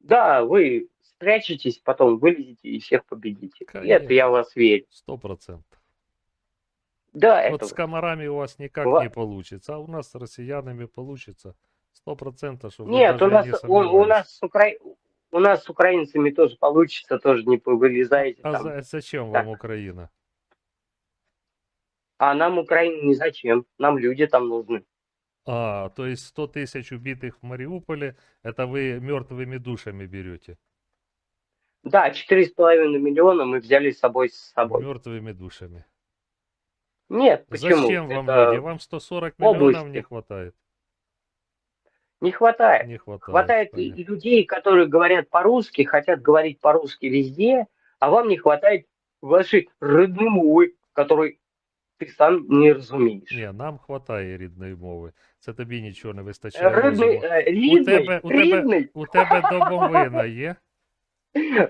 Да, вы спрячетесь, потом вылезете и всех победите. И это Конечно. я в вас верю. Сто процентов. Да, Вот это с комарами у вас никак Ва- не получится, а у нас с россиянами получится. Сто процентов, что Нет, у нас, не у, у нас с Укра... у нас с украинцами тоже получится, тоже не вылезаете А там. за- зачем Так. вам Украина? А нам Украина не зачем, нам люди там нужны. А, то есть 100 тысяч убитых в Мариуполе, это вы мертвыми душами берете. Да, четыре с половиной миллиона мы взяли с собой с собой. Мертвыми душами. Нет, почему? Зачем вам Это люди? Вам 140 миллионов области. не хватает. Не хватает. Не хватает. Хватает и людей, которые говорят по-русски, хотят говорить по-русски везде, а вам не хватает вашей родной мовы, которой ты сам не разумеешь. Ні, нам хватає рідної мови. Це тобі нічого не вистачає. Родной, розуму. э, рідний, тебе- у тебе- рідний. У тебе домовина є?